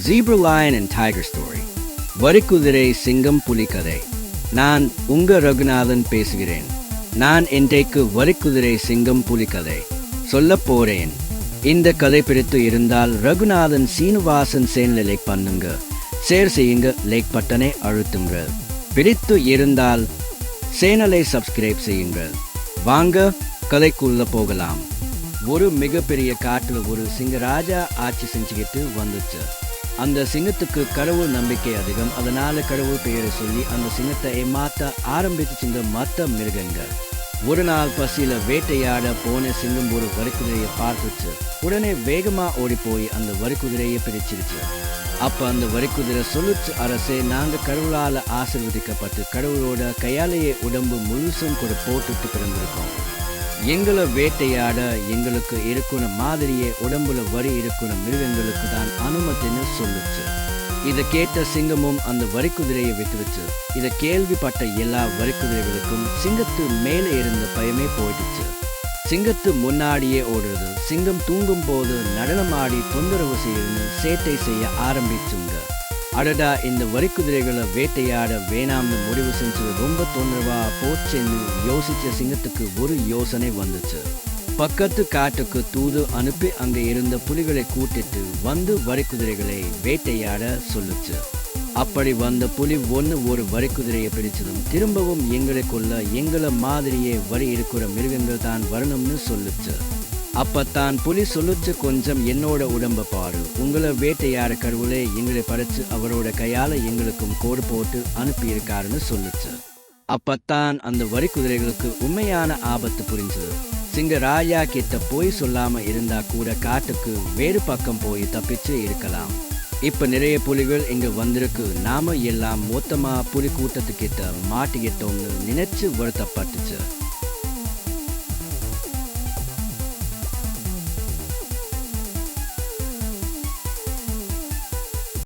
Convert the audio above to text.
Zebra Lion and tiger story வரிக்குதிரை சிங்கம் புலி கதை. நான் உங்க ரகுநாதன் பேசுகிறேன். நான் இன்றைக்கு வரிக்குதிரை சிங்கம் புலி கதை. சொல்ல போறேன். இந்த கதை பிரித்து இருந்தால் ரகுநாதன் சீனிவாசன் சேனலை லைக் பண்ணுங்க. ஷேர் செய்யுங்க லைக் பட்டனை அழுத்துங்க. பிரித்து இருந்தால் சேனலை சப்ஸ்கிரைப் செய்யுங்கள் வாங்க கதைக்குள்ள போகலாம். ஒரு மிகப்பெரிய காட்டில் ஒரு சிங்கராஜா ஆட்சி செஞ்சுக்கிட்டு வந்துச்சு. அந்த சிங்கத்துக்கு கடவுள் நம்பிக்கை அதிகம். அதனால கடவுள் பெயரை சொல்லி அந்த சிங்கத்தை ஏமாத்த ஆரம்பிச்சுங்க மற்ற மிருகங்கள். ஒரு நாள் பசியில வேட்டையாட போன சிங்கம் ஒரு வரிக்குதிரையை பார்த்துச்சு. உடனே வேகமா ஓடி போய் அந்த வரிக்குதிரையை பிடிச்சிருச்சு. அப்ப அந்த வரிக்குதிரை சொல்லுச்சு அரசே நாங்க கடவுளால ஆசிர்வதிக்கப்பட்டு கடவுளோட கையாலேயே உடம்பு முழுசும் கூட போட்டுட்டு பிறந்திருக்கோம் எங்களை வேட்டையாட எங்களுக்கு இருக்கிற மாதிரியே உடம்புல வரி இருக்கிற மிருகங்களுக்கு தான் அனுமதின்னு சொல்லுச்சு. இதை கேட்ட சிங்கமும் அந்த வரிக்குதிரையை விட்டுருச்சு இதை கேள்விப்பட்ட எல்லா வரிக்குதிரைகளுக்கும் சிங்கத்து மேலே இருந்த பயமே போயிடுச்சு. சிங்கத்து முன்னாடியே ஓடுறது சிங்கம் தூங்கும் போது நடனமாடி தொந்தரவு செய்யணும்னு சேட்டை செய்ய ஆரம்பிச்சுங்க. அடடா இந்த வரிக்குதிரைகளை வேட்டையாட வேணாம்னு முடிவு செஞ்சது ரொம்ப தொந்தரவா போச்சுன்னு யோசிச்ச சிங்கத்துக்கு ஒரு யோசனை வந்துச்சு. பக்கத்து காட்டுக்கு தூது அனுப்பி அங்க இருந்த புலிகளை கூட்டிட்டு வந்து வரிக்குதிரைகளை வேட்டையாட சொல்லுச்சு. அப்படி வந்த புலி ஒன்று ஒரு வரிக்குதிரையை பிடிச்சதும் திரும்பவும் எங்களை கொல்ல எங்களை மாதிரியே வரி இருக்கிற மிருகங்கள் தான் வரணும்னு சொல்லுச்சு. அப்பத்தான் புலி சொல்லுச்சு கொஞ்சம் என்னோட உடம்ப பாரு. உங்களை வேட்டையாட கடவுளே எங்களை படைச்சு அவரோட கையால எங்களுக்கும் கோடு போட்டு அனுப்பியிருக்காருன்னு சொல்லுச்சு. அப்பத்தான் அந்த வரி குதிரைகளுக்கு உண்மையான ஆபத்து புரிஞ்சது. சிங்க ராஜா கிட்ட போய் சொல்லாம இருந்தா கூட காட்டுக்கு வேறு பக்கம் போய் தப்பிச்சு இருக்கலாம். இப்ப நிறைய புலிகள் இங்க வந்திருக்கு. நாம எல்லாம் மொத்தமா புலி கூட்டத்துக்கிட்ட மாட்டிக்கிட்டோம்னு நினைச்சு வருத்தப்பட்டுச்சு.